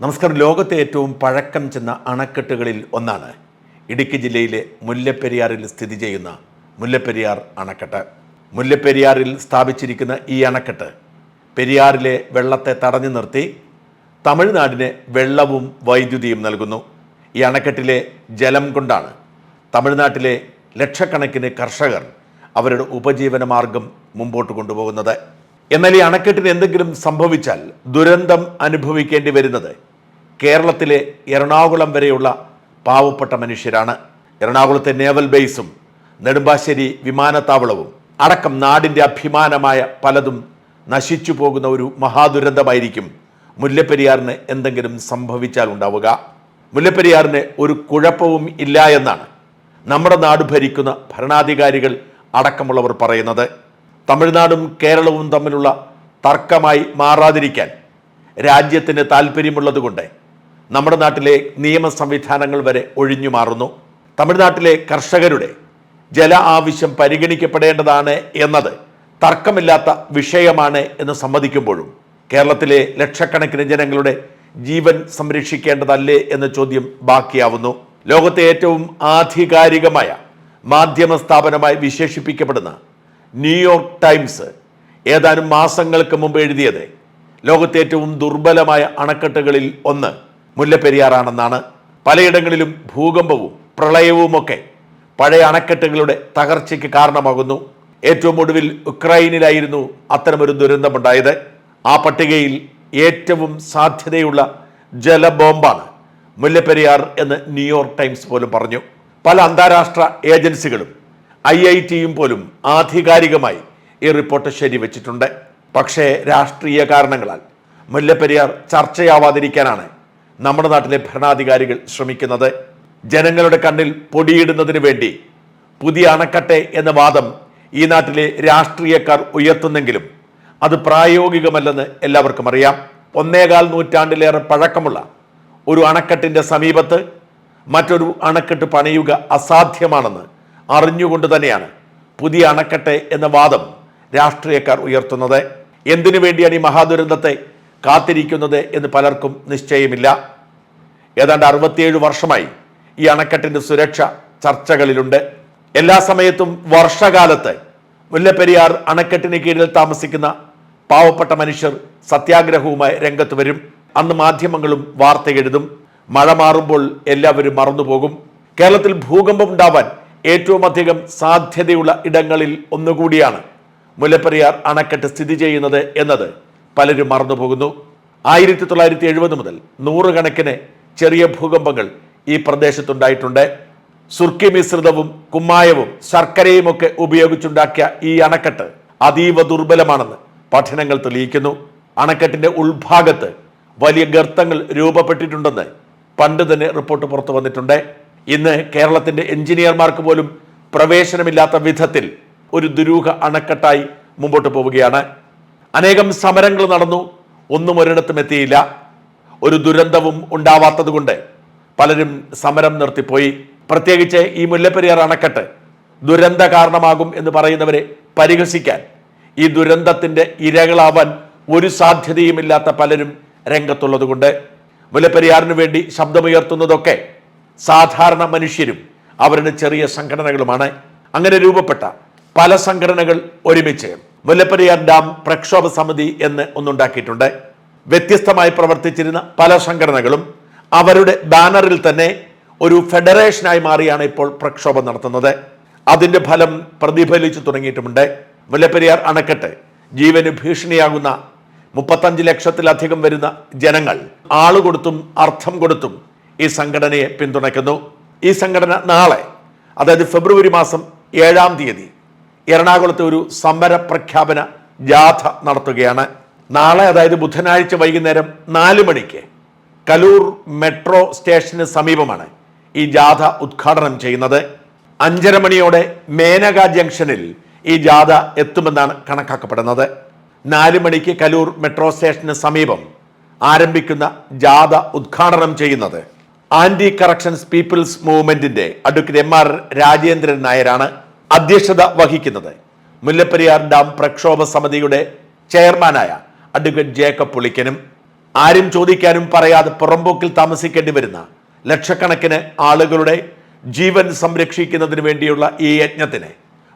നമസ്കാരം. ലോകത്തെ ഏറ്റവും പഴക്കം ചെന്ന അണക്കെട്ടുകളിൽ ഒന്നാണ് ഇടുക്കി ജില്ലയിലെ മുല്ലപ്പെരിയാറിൽ സ്ഥിതി ചെയ്യുന്ന മുല്ലപ്പെരിയാർ അണക്കെട്ട്. മുല്ലപ്പെരിയാറിൽ സ്ഥാപിച്ചിരിക്കുന്ന ഈ അണക്കെട്ട് പെരിയാറിലെ വെള്ളത്തെ തടഞ്ഞു നിർത്തി തമിഴ്നാടിന് വെള്ളവും വൈദ്യുതിയും നൽകുന്നു. ഈ അണക്കെട്ടിലെ ജലം കൊണ്ടാണ് തമിഴ്നാട്ടിലെ ലക്ഷക്കണക്കിന് കർഷകർ അവരുടെ ഉപജീവനമാർഗം മുമ്പോട്ട് കൊണ്ടുപോകുന്നത്. എന്നാൽ ഈ അണക്കെട്ടിന് എന്തെങ്കിലും സംഭവിച്ചാൽ ദുരന്തം അനുഭവിക്കേണ്ടി വരുന്നത് കേരളത്തിലെ എറണാകുളം വരെയുള്ള പാവപ്പെട്ട മനുഷ്യരാണ്. എറണാകുളത്തെ നേവൽ ബേസും നെടുമ്പാശ്ശേരി വിമാനത്താവളവും അടക്കം നാടിന്റെ അഭിമാനമായ പലതും നശിച്ചു പോകുന്ന ഒരു മഹാദുരന്തമായിരിക്കും മുല്ലപ്പെരിയാറിന് എന്തെങ്കിലും സംഭവിച്ചാൽ ഉണ്ടാവുക. മുല്ലപ്പെരിയാറിന് ഒരു കുഴപ്പവും ഇല്ല എന്നാണ് നമ്മുടെ നാട് ഭരിക്കുന്ന ഭരണാധികാരികൾ അടക്കമുള്ളവർ പറയുന്നത്. തമിഴ്നാടും കേരളവും തമ്മിലുള്ള തർക്കമായി മാറാതിരിക്കാൻ രാജ്യത്തിന് താല്പര്യമുള്ളതുകൊണ്ട് നമ്മുടെ നാട്ടിലെ നിയമ സംവിധാനങ്ങൾ വരെ ഒഴിഞ്ഞു മാറുന്നു. തമിഴ്നാട്ടിലെ കർഷകരുടെ ജല ആവശ്യം പരിഗണിക്കപ്പെടേണ്ടതാണ് എന്നത് തർക്കമില്ലാത്ത വിഷയമാണ് എന്ന് സമ്മതിക്കുമ്പോഴും കേരളത്തിലെ ലക്ഷക്കണക്കിന് ജനങ്ങളുടെ ജീവൻ സംരക്ഷിക്കേണ്ടതല്ലേ എന്ന ചോദ്യം ബാക്കിയാവുന്നു. ലോകത്തെ ഏറ്റവും ആധികാരികമായ മാധ്യമ സ്ഥാപനമായി വിശേഷിപ്പിക്കപ്പെടുന്ന ന്യൂയോർക്ക് ടൈംസ് ഏതാനും മാസങ്ങൾക്ക് മുമ്പ് എഴുതിയത് ലോകത്തെ ഏറ്റവും ദുർബലമായ അണക്കെട്ടുകളിൽ ഒന്ന് മുല്ലപ്പെരിയാറാണെന്നാണ്. പലയിടങ്ങളിലും ഭൂകമ്പവും പ്രളയവുമൊക്കെ പഴയ അണക്കെട്ടുകളുടെ തകർച്ചയ്ക്ക് കാരണമാകുന്നു. ഏറ്റവും ഒടുവിൽ ഉക്രൈനിലായിരുന്നു അത്തരമൊരു ദുരന്തമുണ്ടായത്. ആ പട്ടികയിൽ ഏറ്റവും സാധ്യതയുള്ള ജലബോംബാണ് മുല്ലപ്പെരിയാർ എന്ന് ന്യൂയോർക്ക് ടൈംസ് പോലും പറഞ്ഞു. പല അന്താരാഷ്ട്ര ഏജൻസികളും ഐ ഐ ടിയും പോലും ആധികാരികമായി ഈ റിപ്പോർട്ട് ശരിവച്ചിട്ടുണ്ട്. പക്ഷേ രാഷ്ട്രീയ കാരണങ്ങളാൽ മുല്ലപ്പെരിയാർ ചർച്ചയാവാതിരിക്കാനാണ് നമ്മുടെ നാട്ടിലെ ഭരണാധികാരികൾ ശ്രമിക്കുന്നത്. ജനങ്ങളുടെ കണ്ണിൽ പൊടിയിടുന്നതിന് വേണ്ടി പുതിയ അണക്കട്ടെ എന്ന വാദം ഈ നാട്ടിലെ രാഷ്ട്രീയക്കാർ ഉയർത്തുന്നെങ്കിലും അത് പ്രായോഗികമല്ലെന്ന് എല്ലാവർക്കും അറിയാം. ഒന്നേകാൽ നൂറ്റാണ്ടിലേറെ പഴക്കമുള്ള ഒരു അണക്കെട്ടിന്റെ സമീപത്ത് മറ്റൊരു അണക്കെട്ട് പണിയുക അസാധ്യമാണെന്ന് അറിഞ്ഞുകൊണ്ട് തന്നെയാണ് പുതിയ അണക്കെട്ട് എന്ന വാദം രാഷ്ട്രീയക്കാർ ഉയർത്തുന്നത്. എന്തിനു വേണ്ടിയാണ് ഈ മഹാദുരന്തത്തെ കാത്തിരിക്കുന്നത് എന്ന് പലർക്കും നിശ്ചയമില്ല. ഏതാണ്ട് അറുപത്തിയേഴ് വർഷമായി ഈ അണക്കെട്ടിന്റെ സുരക്ഷ ചർച്ചകളിലുണ്ട്. എല്ലാ സമയത്തും വർഷകാലത്ത് മുല്ലപ്പെരിയാർ അണക്കെട്ടിന് കീഴിൽ താമസിക്കുന്ന പാവപ്പെട്ട മനുഷ്യർ സത്യാഗ്രഹവുമായി രംഗത്ത് വരും. അന്ന് മാധ്യമങ്ങളും വാർത്ത എഴുതും. മഴ മാറുമ്പോൾ എല്ലാവരും മറന്നുപോകും. കേരളത്തിൽ ഭൂകമ്പം ഉണ്ടാവാൻ ഏറ്റവും അധികം സാധ്യതയുള്ള ഇടങ്ങളിൽ ഒന്നുകൂടിയാണ്. മുല്ലപ്പെരിയാർ അണക്കെട്ട് സ്ഥിതി ചെയ്യുന്നത് എന്നത് പലരും മറന്നുപോകുന്നു. ആയിരത്തി തൊള്ളായിരത്തി എഴുപത് മുതൽ നൂറുകണക്കിന് ചെറിയ ഭൂകമ്പങ്ങൾ ഈ പ്രദേശത്തുണ്ടായിട്ടുണ്ട്. സുർക്കി മിശ്രിതവും കുമ്മായവും ശർക്കരയും ഒക്കെ ഉപയോഗിച്ചുണ്ടാക്കിയ ഈ അണക്കെട്ട് അതീവ ദുർബലമാണെന്ന് പഠനങ്ങൾ തെളിയിക്കുന്നു. അണക്കെട്ടിന്റെ ഉൾഭാഗത്ത് വലിയ ഗർത്തങ്ങൾ രൂപപ്പെട്ടിട്ടുണ്ടെന്ന് പണ്ട് തന്നെ റിപ്പോർട്ട് പുറത്തു വന്നിട്ടുണ്ട്. ഇന്ന് കേരളത്തിന്റെ എഞ്ചിനീയർമാർക്ക് പോലും പ്രവേശനമില്ലാത്ത വിധത്തിൽ ഒരു ദുരൂഹ അണക്കെട്ടായി മുമ്പോട്ട് പോവുകയാണ്. അനേകം സമരങ്ങൾ നടന്നു ഒന്നും ഒരിടത്തും എത്തിയില്ല. ഒരു ദുരന്തവും ഉണ്ടാവാത്തതുകൊണ്ട് പലരും സമരം നിർത്തിപ്പോയി. പ്രത്യേകിച്ച് ഈ മുല്ലപ്പെരിയാർ അണക്കെട്ട് ദുരന്ത കാരണമാകും എന്ന് പറയുന്നവരെ പരിഹസിക്കാൻ ഈ ദുരന്തത്തിന്റെ ഇരകളാവാൻ ഒരു സാധ്യതയുമില്ലാത്ത പലരും രംഗത്തുള്ളതുകൊണ്ട്. മുല്ലപ്പെരിയാറിനു വേണ്ടി ശബ്ദമുയർത്തുന്നതൊക്കെ സാധാരണ മനുഷ്യരും അവരുടെ ചെറിയ സംഘടനകളുമാണ്. അങ്ങനെ രൂപപ്പെട്ട പല സംഘടനകൾ ഒരുമിച്ച് മുല്ലപ്പെരിയാർ ഡാം പ്രക്ഷോഭ സമിതി എന്ന് ഒന്നുണ്ടാക്കിയിട്ടുണ്ട്. വ്യത്യസ്തമായി പ്രവർത്തിച്ചിരുന്ന പല സംഘടനകളും അവരുടെ ബാനറിൽ തന്നെ ഒരു ഫെഡറേഷനായി മാറിയാണ് ഇപ്പോൾ പ്രക്ഷോഭം നടത്തുന്നത്. അതിന്റെ ഫലം പ്രതിഫലിച്ചു തുടങ്ങിയിട്ടുമുണ്ട്. മുല്ലപ്പെരിയാർ അണക്കെട്ട് ജീവന് ഭീഷണിയാകുന്ന മുപ്പത്തഞ്ച് ലക്ഷത്തിലധികം വരുന്ന ജനങ്ങൾ ആളുകൊടുത്തും അർത്ഥം കൊടുത്തും ഈ സംഘടനയെ പിന്തുണയ്ക്കുന്നു. ഈ സംഘടന നാളെ അതായത് ഫെബ്രുവരി മാസം ഏഴാം തീയതി എറണാകുളത്ത് ഒരു സമര പ്രഖ്യാപന ജാഥ നടത്തുകയാണ്. നാളെ അതായത് ബുധനാഴ്ച വൈകുന്നേരം നാല് മണിക്ക് കലൂർ മെട്രോ സ്റ്റേഷന് സമീപമാണ് ഈ ജാഥ ഉദ്ഘാടനം ചെയ്യുന്നത്. അഞ്ചര മണിയോടെ മേനക ജംഗ്ഷനിൽ ഈ ജാഥ എത്തുമെന്നാണ് കണക്കാക്കപ്പെടുന്നത്. നാല് മണിക്ക് കലൂർ മെട്രോ സ്റ്റേഷന് സമീപം ആരംഭിക്കുന്ന ജാഥ ഉദ്ഘാടനം ചെയ്യുന്നത് ആന്റി കറക്ഷൻസ് പീപ്പിൾസ് മൂവ്മെന്റിന്റെ അഡ്വക്കേറ്റ് എം ആർ രാജേന്ദ്രൻ നായരാണ് അധ്യക്ഷത വഹിക്കുന്നത്. മുല്ലപ്പെരിയാർ ഡാം പ്രക്ഷോഭ സമിതിയുടെ ചെയർമാനായ അഡ്വക്കേറ്റ് ജേക്കബ് പുളിക്കനും ആരും ചോദിക്കാനും പറയാതെ പുറമ്പോക്കിൽ താമസിക്കേണ്ടി വരുന്ന ലക്ഷക്കണക്കിന് ആളുകളുടെ ജീവൻ സംരക്ഷിക്കുന്നതിന് വേണ്ടിയുള്ള ഈ യജ്ഞത്തിന്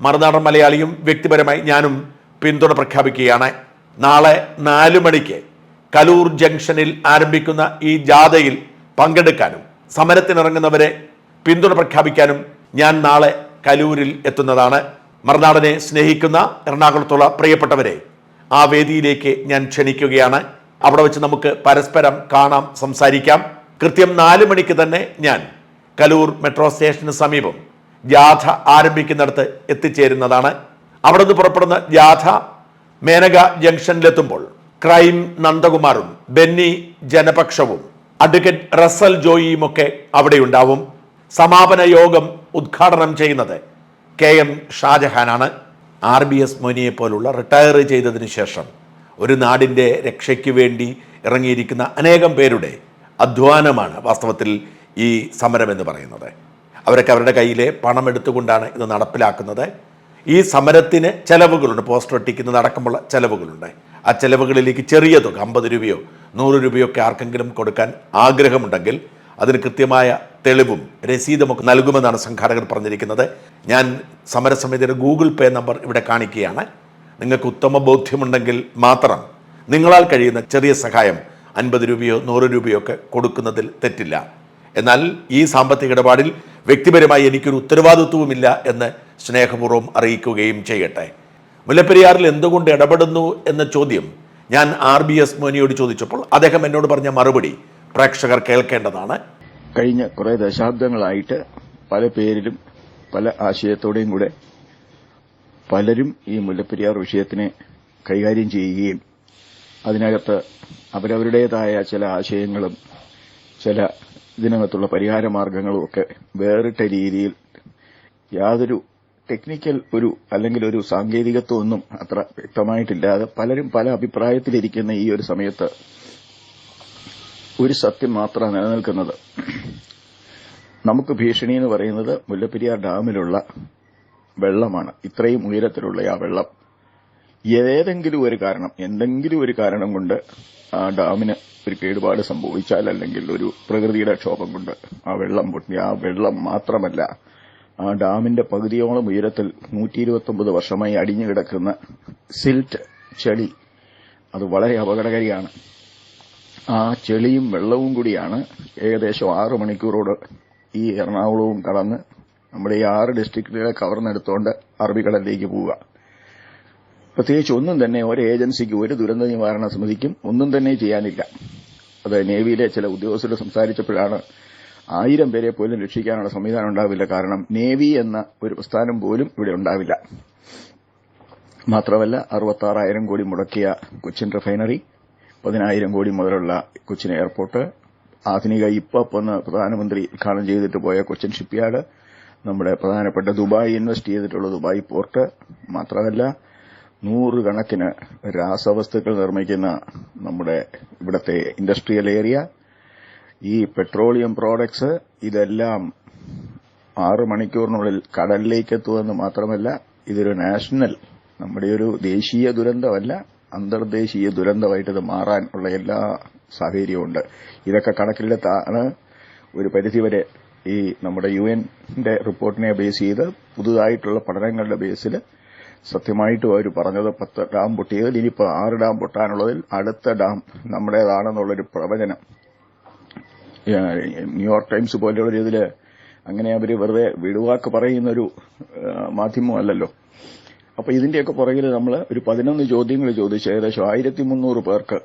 മറുനാടൻ മലയാളിയും വ്യക്തിപരമായി ഞാനും പിന്തുണ പ്രഖ്യാപിക്കുകയാണ്. നാളെ നാലു മണിക്ക് കലൂർ ജംഗ്ഷനിൽ ആരംഭിക്കുന്ന ഈ ജാഥയിൽ പങ്കെടുക്കാനും സമരത്തിനിറങ്ങുന്നവരെ പിന്തുണ പ്രഖ്യാപിക്കാനും ഞാൻ നാളെ കലൂരിൽ എത്തുന്നതാണ്. മറുനാടനെ സ്നേഹിക്കുന്ന എറണാകുളത്തുള്ള പ്രിയപ്പെട്ടവരെ ആ വേദിയിലേക്ക് ഞാൻ ക്ഷണിക്കുകയാണ്. അവിടെ വെച്ച് നമുക്ക് പരസ്പരം കാണാം സംസാരിക്കാം. കൃത്യം നാല് മണിക്ക് തന്നെ ഞാൻ കലൂർ മെട്രോ സ്റ്റേഷന് സമീപം ജാഥ ആരംഭിക്കുന്നിടത്ത് എത്തിച്ചേരുന്നതാണ്. അവിടെ നിന്ന് പുറപ്പെടുന്ന ജാഥ മേനക ജംഗ്ഷനിലെത്തുമ്പോൾ ക്രൈം നന്ദകുമാറും ബെന്നി ജനപക്ഷവും അഡ്വക്കേറ്റ് റസൽ ജോയിയും ഒക്കെ അവിടെയുണ്ടാവും. സമാപന യോഗം ഉദ്ഘാടനം ചെയ്യുന്നത് കെ എം ഷാജഹാനാണ്. ആർ ബി എസ് മോനിയെ പോലുള്ള റിട്ടയർ ചെയ്തതിന് ശേഷം ഒരു നാടിന്റെ രക്ഷയ്ക്ക് വേണ്ടി ഇറങ്ങിയിരിക്കുന്ന അനേകം പേരുടെ അധ്വാനമാണ് വാസ്തവത്തിൽ ഈ സമരം എന്ന് പറയുന്നത്. അവരൊക്കെ അവരുടെ കയ്യിലെ പണം എടുത്തുകൊണ്ടാണ് ഇത് നടപ്പിലാക്കുന്നത്. ഈ സമരത്തിന് ചെലവുകളുണ്ട്. പോസ്റ്റർ ഒട്ടിക്കുന്നത് അടക്കമുള്ള ചെലവുകളുണ്ട്. ആ ചെലവുകളിലേക്ക് ചെറിയ തുക അമ്പത് രൂപയോ നൂറ് രൂപയോ ഒക്കെ ആർക്കെങ്കിലും കൊടുക്കാൻ ആഗ്രഹമുണ്ടെങ്കിൽ അതിന് കൃത്യമായ തെളിവും രസീതുമൊക്കെ നൽകുമെന്നാണ് സംഘാടകർ പറഞ്ഞിരിക്കുന്നത്. ഞാൻ സമരസമിതിയുടെ ഗൂഗിൾ പേ നമ്പർ ഇവിടെ കാണിക്കുകയാണ്. നിങ്ങൾക്ക് ഉത്തമ ബോധ്യമുണ്ടെങ്കിൽ മാത്രം നിങ്ങളാൽ കഴിയുന്ന ചെറിയ സഹായം അൻപത് രൂപയോ നൂറ് രൂപയോ ഒക്കെ കൊടുക്കുന്നതിൽ തെറ്റില്ല. എന്നാൽ ഈ സാമ്പത്തിക ഇടപാടിൽ വ്യക്തിപരമായി എനിക്കൊരു ഉത്തരവാദിത്വവുമില്ല എന്ന് സ്നേഹപൂർവം അറിയിക്കുകയും ചെയ്യട്ടെ. മുല്ലപ്പെരിയാറിൽ എന്തുകൊണ്ട് ഇടപെടുന്നു എന്ന ചോദ്യം ഞാൻ ആർ ബി എസ് മോനിയോട് ചോദിച്ചപ്പോൾ അദ്ദേഹം എന്നോട് പറഞ്ഞ മറുപടി പ്രേക്ഷകർ കേൾക്കേണ്ടതാണ്. കഴിഞ്ഞ കുറെ ദശാബ്ദങ്ങളായിട്ട് പല പേരിലും പല ആശയത്തോടെയും കൂടെ പലരും ഈ മുല്ലപ്പെരിയാർ വിഷയത്തിനെ കൈകാര്യം ചെയ്യുകയും അതിനകത്ത് അവരവരുടേതായ ചില ആശയങ്ങളും ചില ഇതിനകത്തുള്ള പരിഹാര മാർഗങ്ങളും ഒക്കെ വേറിട്ട രീതിയിൽ യാതൊരു ടെക്നിക്കൽ ഒരു അല്ലെങ്കിൽ ഒരു സാങ്കേതികത്വം ഒന്നും അത്ര വ്യക്തമായിട്ടില്ലാതെ പലരും പല അഭിപ്രായത്തിലിരിക്കുന്ന ഈ ഒരു സമയത്ത് ഒരു സത്യം മാത്രമാണ് നിലനിൽക്കുന്നത്. നമുക്ക് ഭീഷണി എന്ന് പറയുന്നത് മുല്ലപ്പെരിയാർ ഡാമിലുള്ള വെള്ളമാണ്. ഇത്രയും ഉയരത്തിലുള്ള ആ വെള്ളം. ഏതെങ്കിലും ഒരു കാരണം എന്തെങ്കിലും ഒരു കാരണം കൊണ്ട് ആ ഡാമിന് ഒരു കേടുപാട് സംഭവിച്ചാൽ അല്ലെങ്കിൽ ഒരു പ്രകൃതിയുടെ ക്ഷോഭം കൊണ്ട് ആ വെള്ളം പൊട്ടി. ആ വെള്ളം മാത്രമല്ല ആ ഡാമിന്റെ പകുതിയോളം ഉയരത്തിൽ നൂറ്റി ഇരുപത്തൊമ്പത് വർഷമായി അടിഞ്ഞുകിടക്കുന്ന സിൽറ്റ് ചെളി അത് വളരെ അപകടകാരിയാണ്. ആ ചെളിയും വെള്ളവും കൂടിയാണ് ഏകദേശം ആറ് മണിക്കൂറോട് ഈ എറണാകുളവും കടന്ന് നമ്മുടെ ഈ ആറ് ഡിസ്ട്രിക്റ്റുകളെ കവർന്നെടുത്തുകൊണ്ട് അറബിക്കടലിലേക്ക് പോവുക. പ്രത്യേകിച്ച് ഒന്നും തന്നെ ഒരു ഏജൻസിക്ക് ഒരു ദുരന്ത നിവാരണ സമിതിക്കും ഒന്നും തന്നെ ചെയ്യാനില്ല. അത് നേവിയിലെ ചില ഉദ്യോഗസ്ഥരോട് സംസാരിച്ചപ്പോഴാണ് ആയിരം പേരെ പോലും രക്ഷിക്കാനുള്ള സംവിധാനം ഉണ്ടാവില്ല. കാരണം നേവി എന്ന ഒരു പ്രസ്ഥാനം പോലും ഇവിടെ ഉണ്ടാവില്ല. മാത്രമല്ല അറുപത്താറായിരം കോടി മുടക്കിയ കൊച്ചിൻ റിഫൈനറി പതിനായിരം കോടി മുതലുള്ള കൊച്ചിൻ എയർപോർട്ട് ആധുനിക ഇപ്പപ്പ് എന്ന് പ്രധാനമന്ത്രി ഉദ്ഘാടനം ചെയ്തിട്ട് പോയ കൊച്ചിൻ ഷിപ്പ്യാർഡ് നമ്മുടെ പ്രധാനപ്പെട്ട ദുബായ് ഇൻവെസ്റ്റ് ചെയ്തിട്ടുള്ള ദുബായ് പോർട്ട് മാത്രമല്ല നൂറുകണക്കിന് രാസവസ്തുക്കൾ നിർമ്മിക്കുന്ന നമ്മുടെ ഇവിടത്തെ ഇൻഡസ്ട്രിയൽ ഏരിയ ഈ പെട്രോളിയം പ്രോഡക്ട്സ് ഇതെല്ലാം ആറ് മണിക്കൂറിനുള്ളിൽ കടലിലേക്ക് എത്തുമെന്ന് മാത്രമല്ല ഇതൊരു നാഷണൽ നമ്മുടെ ഒരു ദേശീയ ദുരന്തമല്ല അന്തർദേശീയ ദുരന്തമായിട്ട് ഇത് മാറാൻ ഉള്ള എല്ലാ സാഹചര്യമുണ്ട് ഇതൊക്കെ കണക്കിലെടുത്താണ് ഒരു പരിധിവരെ ഈ നമ്മുടെ യു എന്റെ റിപ്പോർട്ടിനെ ബേസ് ചെയ്ത് പുതുതായിട്ടുള്ള പഠനങ്ങളുടെ ബേസിൽ സത്യമായിട്ട് അവർ പറഞ്ഞത് പത്ത് ഡാം പൊട്ടിയതിൽ ഇനിയിപ്പോൾ ആറ് ഡാം പൊട്ടാനുള്ളതിൽ അടുത്ത ഡാം നമ്മുടേതാണെന്നുള്ളൊരു പ്രവചനം ന്യൂയോർക്ക് ടൈംസ് പോലെയുള്ള ഇതിൽ അങ്ങനെ അവർ വെറുതെ വിടുവാക്ക് പറയുന്നൊരു മാധ്യമമല്ലല്ലോ അപ്പൊ ഇതിന്റെയൊക്കെ പുറകിൽ നമ്മൾ ഒരു പതിനൊന്ന് ചോദ്യങ്ങൾ ചോദിച്ച് ഏകദേശം ആയിരത്തി മുന്നൂറ് പേർക്ക്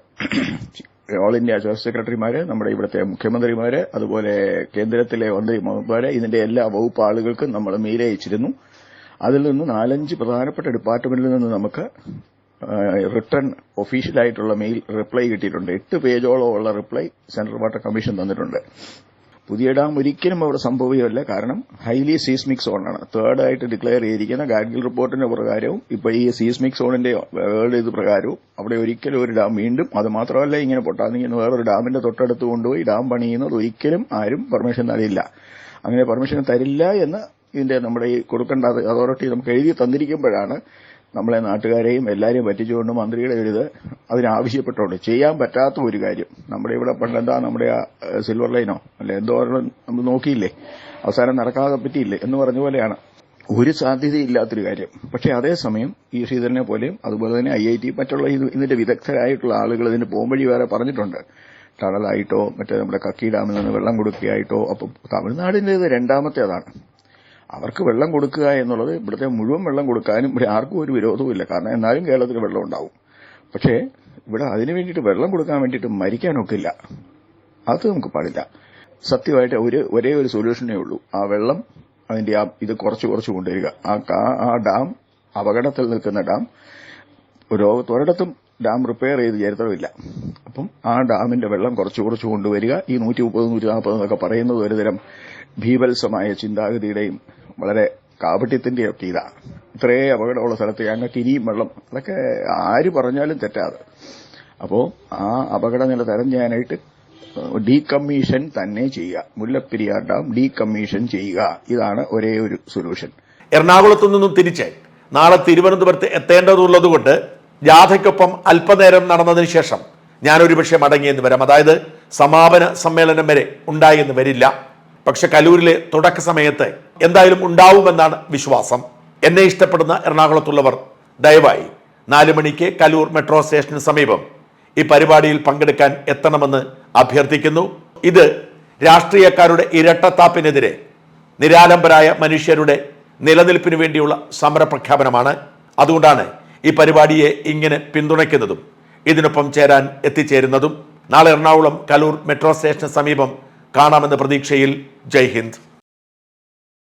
ഓൾ ഇന്ത്യ ചീഫ് സെക്രട്ടറിമാര് നമ്മുടെ ഇവിടുത്തെ മുഖ്യമന്ത്രിമാര് അതുപോലെ കേന്ദ്രത്തിലെ മന്ത്രിമാര് ഇതിന്റെ എല്ലാ വകുപ്പ് ആളുകൾക്കും നമ്മൾ മീലയച്ചിരുന്നു അതിൽ നിന്ന് നാലഞ്ച് പ്രധാനപ്പെട്ട ഡിപ്പാർട്ട്മെന്റിൽ നിന്ന് നമുക്ക് റിട്ടേൺ ഒഫീഷ്യലായിട്ടുള്ള മെയിൽ റിപ്ലൈ കിട്ടിയിട്ടുണ്ട്. എട്ട് പേജോളമുള്ള റിപ്ലൈ സെൻട്രൽ വാട്ടർ കമ്മീഷൻ തന്നിട്ടുണ്ട്. പുതിയ ഡാം ഒരിക്കലും അവിടെ സംഭവിക്കില്ല കാരണം ഹൈലി സീസ്മിക് സോണാണ് തേർഡ് ആയിട്ട് ഡിക്ലെയർ ചെയ്തിരിക്കുന്ന ഗാഡ്ഗിൽ റിപ്പോർട്ടിന്റെ പ്രകാരവും ഇപ്പൊ ഈ സീസ്മിക് സോണിന്റെ വേൾഡ് ഇത് പ്രകാരവും അവിടെ ഒരിക്കലും ഒരു ഡാം വീണ്ടും അത് മാത്രമല്ല ഇങ്ങനെ പൊട്ടാന്നിങ്ങനെ വേറൊരു ഡാമിന്റെ തൊട്ടടുത്ത് കൊണ്ടുപോയി ഡാം പണിയുന്നത് ഒരിക്കലും ആരും പെർമിഷൻ തരില്ല. അങ്ങനെ പെർമിഷൻ തരില്ല എന്ന് ഇതിന്റെ നമ്മുടെ ഈ കൊടുക്കേണ്ട അതോറിറ്റി നമുക്ക് എഴുതി തന്നിരിക്കുമ്പോഴാണ് നമ്മളെ നാട്ടുകാരെയും എല്ലാവരെയും പറ്റിച്ചുകൊണ്ട് മന്ത്രിയുടെ ഒരു ഇത് അതിനാവശ്യപ്പെട്ടുകൊണ്ട് ചെയ്യാൻ പറ്റാത്ത ഒരു കാര്യം. നമ്മുടെ ഇവിടെ പണ്ടെന്താ നമ്മുടെ ആ സിൽവർ ലൈനോ അല്ലെ എന്തോ നമ്മൾ നോക്കിയില്ലേ? അവസാനം നടക്കാതെ പറ്റിയില്ലേ എന്ന് പറഞ്ഞ പോലെയാണ്. ഒരു സാധ്യതയില്ലാത്തൊരു കാര്യം. പക്ഷേ അതേസമയം ഈ ശ്രീധരനെ പോലെയും അതുപോലെ തന്നെ ഐ ഐ ടി മറ്റുള്ള ഇതിന്റെ വിദഗ്ധരായിട്ടുള്ള ആളുകൾ ഇതിന് പോകുമ്പഴി വേറെ പറഞ്ഞിട്ടുണ്ട്. ടണലായിട്ടോ മറ്റേ നമ്മുടെ കക്കി ഡാമിൽ നിന്ന് വെള്ളം കൊടുക്കുകയായിട്ടോ അപ്പം തമിഴ്നാടിന്റെത് രണ്ടാമത്തെ അതാണ് അവർക്ക് വെള്ളം കൊടുക്കുക എന്നുള്ളത് ഇവിടുത്തെ മുഴുവൻ വെള്ളം കൊടുക്കാനും ഇവിടെ ആർക്കും ഒരു വിരോധവുമില്ല കാരണം എന്നാലും കേരളത്തിൽ വെള്ളം ഉണ്ടാവും. പക്ഷേ ഇവിടെ അതിനു വേണ്ടിയിട്ട് വെള്ളം കൊടുക്കാൻ വേണ്ടിയിട്ട് മരിക്കാനൊക്കെ ഇല്ല. അത് നമുക്ക് പാടില്ല. സത്യമായിട്ട് ഒരു ഒരേ ഒരു സൊല്യൂഷനേ ഉള്ളൂ. ആ വെള്ളം അതിന്റെ ആ ഇത് കുറച്ച് കുറച്ച് കൊണ്ടുവരിക. ആ ആ ഡാം അപകടത്തിൽ നിൽക്കുന്ന ഡാം ഒരിടത്തും ഡാം റിപ്പയർ ചെയ്ത് ചരിത്രമില്ല അപ്പം ആ ഡാമിന്റെ വെള്ളം കുറച്ച് കുറച്ച് കൊണ്ടുവരിക. ഈ നൂറ്റി മുപ്പത് നൂറ്റി നാൽപ്പത് എന്നൊക്കെ പറയുന്നത് ഒരുതരം ഭീവത്സമായ ചിന്താഗതിയുടെയും വളരെ കാപട്യത്തിന്റെ ഒക്കെ ഇതാണ് ഇത്രേ അപകടമുള്ള സ്ഥലത്ത് ഞങ്ങൾക്ക് ഇനിയും വെള്ളം. അതൊക്കെ ആര് പറഞ്ഞാലും തെറ്റാതെ. അപ്പോ ആ അപകട നില തരം ചെയ്യാനായിട്ട് ഡീകമ്മീഷൻ തന്നെ ചെയ്യുക. മുല്ലപ്പെരിയാർ ഡാം ഡീകമ്മീഷൻ ചെയ്യുക. ഇതാണ് ഒരേ ഒരു സൊല്യൂഷൻ. എറണാകുളത്തു നിന്നും തിരിച്ച് നാളെ തിരുവനന്തപുരത്ത് എത്തേണ്ടതുള്ളതുകൊണ്ട് ജാഥയ്ക്കൊപ്പം അല്പനേരം നടന്നതിന് ശേഷം ഞാൻ ഒരുപക്ഷെ മടങ്ങിയെന്ന് വരാം. അതായത് സമാപന സമ്മേളനം വരെ ഉണ്ടായെന്ന് വരില്ല. പക്ഷെ കലൂരിലെ തുടക്ക സമയത്ത് എന്തായാലും ഉണ്ടാവുമെന്നാണ് വിശ്വാസം. എന്നെ ഇഷ്ടപ്പെടുന്ന എറണാകുളത്തുള്ളവർ ദയവായി നാല് മണിക്ക് കലൂർ മെട്രോ സ്റ്റേഷന് സമീപം ഈ പരിപാടിയിൽ പങ്കെടുക്കാൻ എത്തണമെന്ന് അഭ്യർത്ഥിക്കുന്നു. ഇത് രാഷ്ട്രീയക്കാരുടെ ഇരട്ടത്താപ്പിനെതിരെ നിരാലംബരായ മനുഷ്യരുടെ നിലനിൽപ്പിന് വേണ്ടിയുള്ള സമര പ്രഖ്യാപനമാണ് അതുകൊണ്ടാണ് ഈ പരിപാടിയെ ഇങ്ങനെ പിന്തുണയ്ക്കുന്നതും ഇതിനൊപ്പം ചേരാൻ എത്തിച്ചേരുന്നതും. നാളെ എറണാകുളം കലൂർ മെട്രോ സ്റ്റേഷന് സമീപം കാണാമെന്ന പ്രതീക്ഷയിൽ ജയ് ഹിന്ദ്.